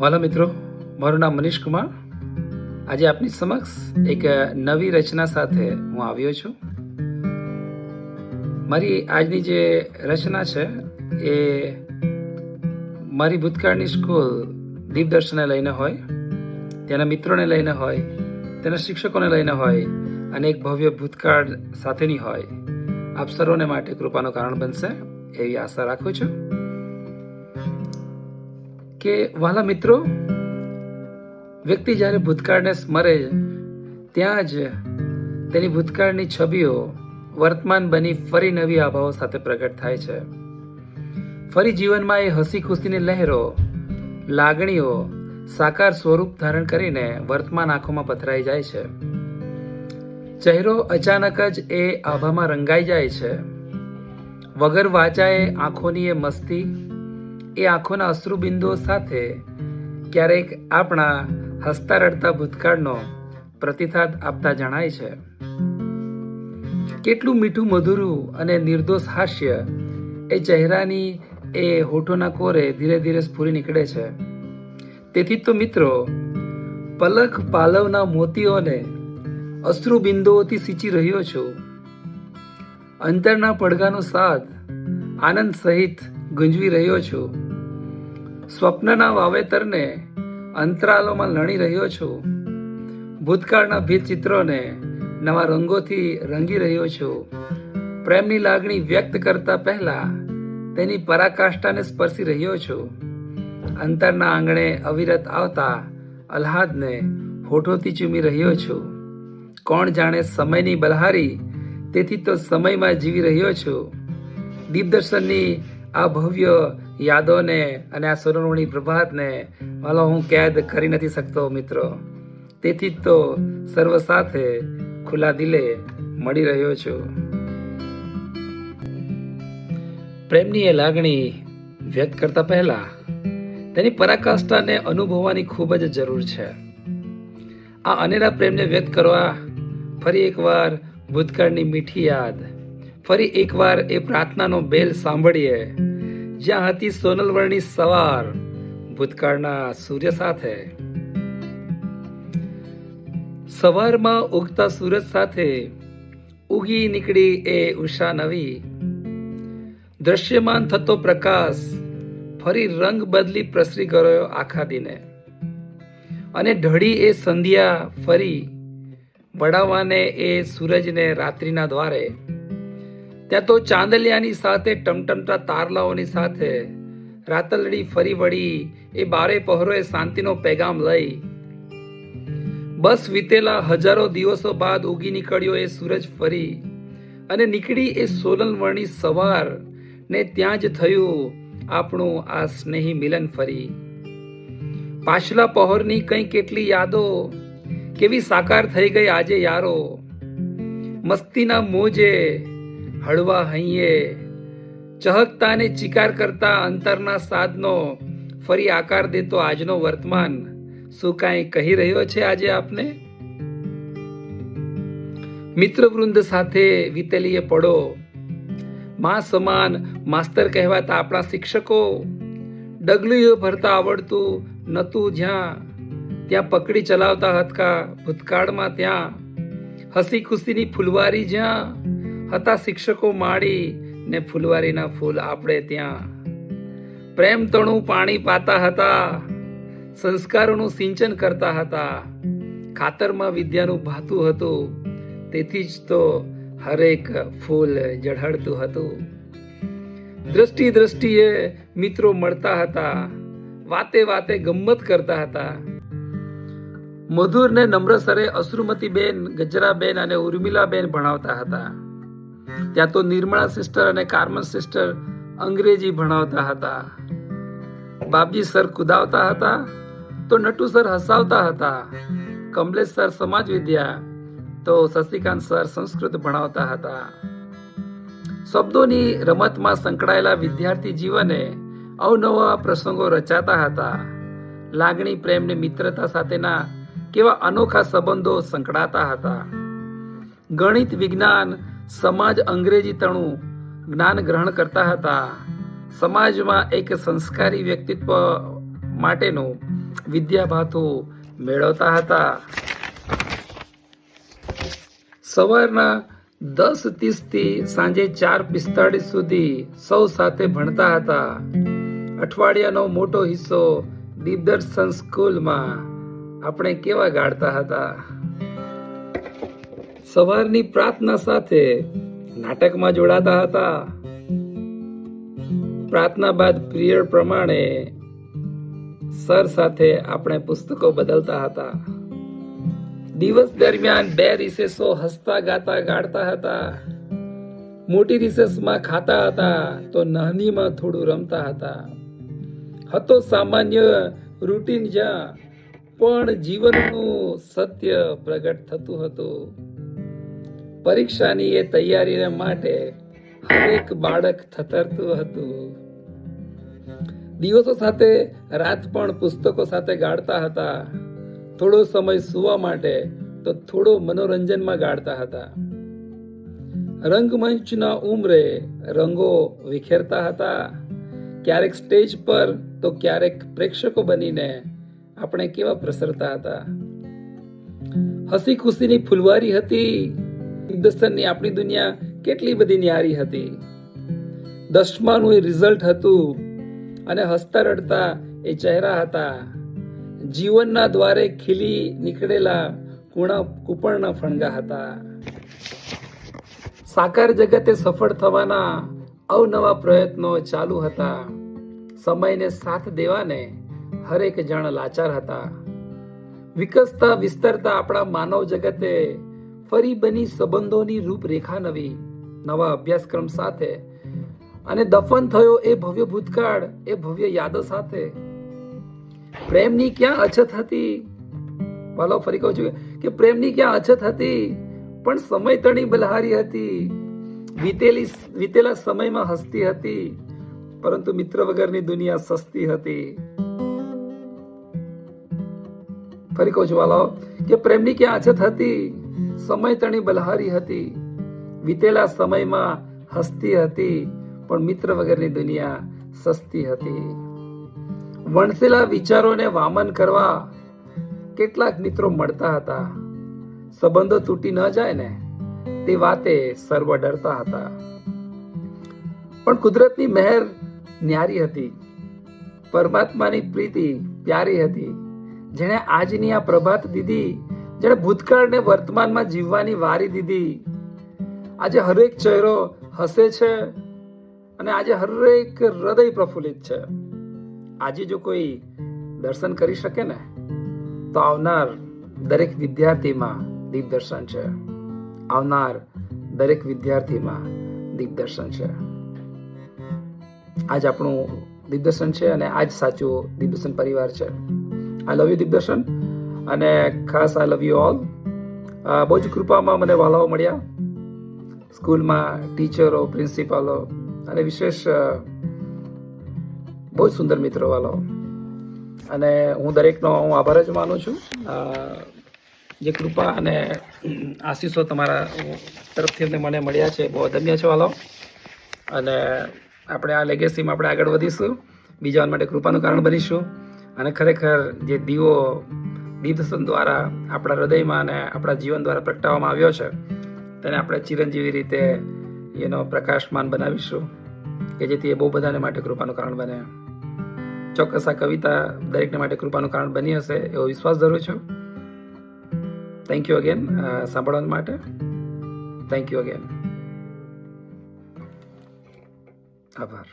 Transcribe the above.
વાલા મિત્રો, મારું નામ મનીષ કુમાર. આજે આપની સમક્ષ એક નવી રચના સાથે હું આવ્યો છું. મારી આજની જે રચના છે એ મારી ભૂતકાળની સ્કૂલ દીપદર્શનને લઈને હોય, તેના મિત્રોને લઈને હોય, તેના શિક્ષકોને લઈને હોય, અને એક ભવ્ય ભૂતકાળ સાથેની હોય. આપ સર્વને માટે કૃપાનું કારણ બનશે એવી આશા રાખું છું. કે વાલા મિત્રો, વ્યક્તિ જ્યારે ભૂતકાળને સ્મરે, ત્યાં જ તેની ભૂતકાળની છબીઓ વર્તમાન બની ફરી નવી આભાઓ સાથે પ્રગટ થાય છે. ફરી જીવનમાં એ હસી ખુશીની લહેરો, લાગણીઓ, સાકાર સ્વરૂપ ધારણ કરીને વર્તમાન આંખોમાં પથરાઈ જાય છે. ચહેરો અચાનક જ એ આભામાં રંગાઈ જાય છે. વગર વાચાએ આંખોની એ મસ્તી એ આંખોના અશ્રુબિંદુઓ સાથે ક્યારેક આપણા હસતા રડતા ભૂતકાળનો પ્રતિસાદ આપતા જણાય છે. કેટલું મીઠું, મધુરું અને નિર્દોષ હાસ્ય એ ચહેરાની એ હોઠોના કોરે ધીરે ધીરે સ્ફૂરી નીકળે છે. તેથી તો મિત્રો, પલક પાલવના મોતીઓને અશ્રુ બિંદુઓથી સિંચી રહ્યો છું. અંતરના પડઘાનો સાથ આનંદ સહિત ગુંજવી રહ્યો છું. સ્વપ્નના વાવેતરને અંતરાલોમાં લણી રહ્યો છું. ભૂતકાળના ભીત ચિત્રોને નવા રંગોથી રંગી રહ્યો છું. પ્રેમની લાગણી વ્યક્ત કરતા પહેલા તેની પરાકાષ્ઠાને સ્પર્શી રહ્યો છું. અંતરના આંગણે અવિરત આવતા અલ્હાદને હોઠોથી ચૂમી રહ્યો છું. કોણ જાણે સમયની બલહારી તેથી તો સમયમાં જીવી રહ્યો છું. દીપદર્શનની આ ભવ્ય યાદોને અને આ સોનવણી પ્રભાતને માલો હું કેદ કરી નથી શકતો મિત્રો. તેથી જ તો સર્વ સાથે ખુલ્લા દિલે મળી રહ્યો છું. પ્રેમની એ લાગણી વ્યક્ત કરતા પહેલા તેની પરાકાષ્ઠાને અનુભવવાની ખૂબ જ જરૂર છે. આ અનેરા પ્રેમને વ્યક્ત કરવા ફરી એકવાર ભૂતકાળની મીઠી યાદ, ફરી એકવાર એ પ્રાર્થનાનો બેલ સાંભળીએ. જ્યાં હતી સોનલવર્ણી સવાર. ભૂતકાળના સૂર્ય સાથે. સવારમાં ઉગતા સૂરજ સાથે ઉગી નીકળી એ ઉષા નવી. દ્રશ્યમાન થતો પ્રકાશ ફરી રંગ બદલી પ્રસરી ગયો આખા દિને. અને ઢળી એ સંધ્યા ફરી વડાવાને એ સૂરજને રાત્રિના દ્વારે. ત્યાં તો ચાંદલિયાની સાથે, ટમટમતા તારલાઓની સાથે, રાતલડી ફરી વળી, એ બારે પહોરોએ શાંતિનો પેગામ લઈ. બસ વીતેલા હજારો દિવસો બાદ ઉગી નીકળ્યો એ સૂરજ ફરી, અને નીકળી એ સોલનવર્ણી સવાર ને ત્યાં જ થયું આપણું આ સ્નેહી મિલન ફરી. પાછલા પહોરની કઈ કેટલી યાદો, કેવી સાકાર થઈ ગઈ આજે યારો. મસ્તીના મોજે હળવા હૈયે. ચહકતાને ચિકાર કરતા અંતરના સાધનો ફરી આકાર દેતો આજનો વર્તમાન. શું કાંઈ કહી રહ્યો છે આજે આપને? મિત્ર વૃંદ સાથે વીતેલી પડો. માં સમાન માસ્તર કહેવાતા આપણા શિક્ષકો ડગલીઓ ભરતા આવડતું નતું જ્યાં. ત્યાં પકડી ચલાવતા હતકા ભૂતકાળમાં ત્યાં. હસી ખુશીની ફૂલવારી જ્યાં. હતા શિક્ષકો માળી ને ફૂલવારીના ફૂલ આપણે ત્યાં. પ્રેમ તણું પાણી પાતા હતા, સંસ્કારોનું સિંચન કરતા હતા. ખાતરમાં વિદ્યાનું ભાતું હતું, તેથી જ તો હરેક ફૂલ ઝળહળતું હતું. દ્રષ્ટિ દ્રષ્ટિએ મિત્રો મળતા હતા, વાતે વાતે ગમ્મત કરતા હતા. મધુર ને નમ્ર સરે અશ્રુમતી બેન ગજરાબેન અને ઉર્મિલાબેન ભણાવતા હતા. ત્યાં તો નિર્મળા સિસ્ટર અને કાર્મન સિસ્ટર અંગ્રેજી ભણાવતા હતા બાપજી સર કુદાવતા હતા તો નટુ સર હસાવતા હતા કમલેશ સર સમાજ વિદ્યા તો શશિકાંત સર સંસ્કૃત ભણાવતા હતા શબ્દોની રમતમાં સંકળાયેલા વિદ્યાર્થી જીવને અવનવા પ્રસંગો રચાતા હતા. લાગણી, પ્રેમ ને મિત્રતા સાથેના કેવા અનોખા સંબંધો સંકળાતા હતા. ગણિત વિજ્ઞાન સમાજ અંગ્રેજીતણું જ્ઞાન ગ્રહણ કરતા હતા. સમાજમાં એક સંસ્કારી વ્યક્તિત્વ માટેનું વિદ્યાભાથું મેળવતા હતા. સવારના દસ ત્રીસથી સાંજે ચાર પિસ્તાળીસ સુધી સૌ સાથે ભણતા હતા. અઠવાડિયાનો મોટો હિસ્સો દીપદર્શન સ્કૂલમાં આપણે કેવા ગાળતા હતા? સવારની પ્રાર્થના સાથે નાટકમાં જોડાતા હતા. પ્રાર્થના બાદ પ્રિય પ્રમાણે સર સાથે આપણે પુસ્તકો બદલતા હતા. દિવસ દરમિયાન બે રિસેસો હસતા ગાતા ગાળતા હતા. મોટી રિસેસમાં ખાતા હતા તો નાનીમાં થોડું રમતા હતા. હતો સામાન્ય રૂટીન જ્યાં પણ જીવનનું સત્ય પ્રગટ થતું હતું. પરીક્ષાની એ તૈયારીને માટે હરેક બાળક થતરતું હતું. દિવસો સાથે રાત પણ પુસ્તકો સાથે ગાળતા હતા. થોડો સમય સુવા માટે તો થોડો મનોરંજનમાં ગાળતા હતા. રંગમંચના ઉમરે રંગો વિખેરતા હતા. ક્યારેક સ્ટેજ પર તો ક્યારેક પ્રેક્ષકો બનીને આપણે કેવા પ્રસરતા હતા. હસી ખુશીની ફુલવારી હતી. દિગ્દર્શનની આપણી દુનિયા કેટલી બધી ન્યારી હતી. દસમાનું એ રિઝલ્ટ હતું અને હસતા રડતા એ ચહેરા હતા. જીવનના દ્વારે ખીલી નીકળેલા કુણા કુપણના ફણગા હતા. સાકાર જગતે સફળ થવાના અવનવા પ્રયત્નો ચાલુ હતા. સમયને સાથ દેવાને હરેક જણ લાચાર હતા. વિકસતા વિસ્તરતા આપણા માનવ જગતે ફરી બની સંબંધોની રૂપરેખા નવી, નવા અભ્યાસક્રમ સાથે. અને દફન થયો એ ભવ્ય ભૂતકાળ, એ ભવ્ય યાદો સાથે. પ્રેમની ક્યાં અછત હતી? વાલો, ફરી કહું છું કે પ્રેમની ક્યાં અછત હતી? પણ સમય તણી બલહારી હતી. વીતેલી વીતેલા સમયમાં હસતી હતી. પરંતુ મિત્ર વગરની દુનિયા સસ્તી હતી. ફરી કહું છું વાલો, કે પ્રેમની ક્યાં અછત હતી? સમય તણી બલહારી હતી. વીતેલા સમયમાં હસતી હતી, પણ મિત્ર વગરની દુનિયા સસ્તી હતી. વણસેલા વિચારોને વામન કરવા કેટલાક મિત્રો મળતા હતા. સંબંધો તૂટી ન જાય ને, તે વાતે સર્વ ડરતા હતા. પણ કુદરતની મહેર ન્યારી હતી. પરમાત્માની પ્રીતિ પ્યારી હતી. જેણે આજની આ પ્રભાત દીધી જેણે ભૂતકાળને વર્તમાનમાં જીવવાની વારી દીધી. આજે હરેક ચહેરો હસે છે અને આજે હરેક હૃદય પ્રફુલ્લિત છે. આજે જો કોઈ દર્શન કરી શકે ને, તો આવનાર દરેક વિદ્યાર્થીમાં દીપદર્શન છે. આવનાર દરેક વિદ્યાર્થીમાં દીપદર્શન છે. આજ આપણું દીપદર્શન છે અને આજ સાચું દીપદર્શન પરિવાર છે. આઈ લવ યુ દીપદર્શન અને ખાસ આઈ લવ યુ ઓલ બહુ જ કૃપામાં મને વાલાઓ મળ્યા. સ્કૂલમાં ટીચરો, પ્રિન્સિપાલો અને વિશેષ બહુ જ સુંદર મિત્રો વાલાઓ. અને હું દરેકનો હું આભાર જ માનું છું. જે કૃપા અને આશીષો તમારા તરફથી મને મળ્યા છે બહુ અદમ્ય છે વાલાઓ. અને આપણે આ લેગેસીમાં આપણે આગળ વધીશું. બીજા માટે કૃપાનું કારણ બનીશું. અને ખરેખર જે દીવો દીપદર્શન દ્વારા આપણા હૃદયમાં અને આપણા જીવન દ્વારા પ્રગટાવવામાં આવ્યો છે, તેને આપણે ચિરંજીવી રીતે એનો પ્રકાશમાન બનાવીશું કે જેથી એ બહુ બધાને માટે કૃપાનું કારણ બને. ચોક્કસ આ કવિતા દરેકને માટે કૃપાનું કારણ બની હશે એવો વિશ્વાસ ધરું છું. થેન્ક યુ અગેન સાંભળવા માટે. થેન્ક યુ અગેન આભાર.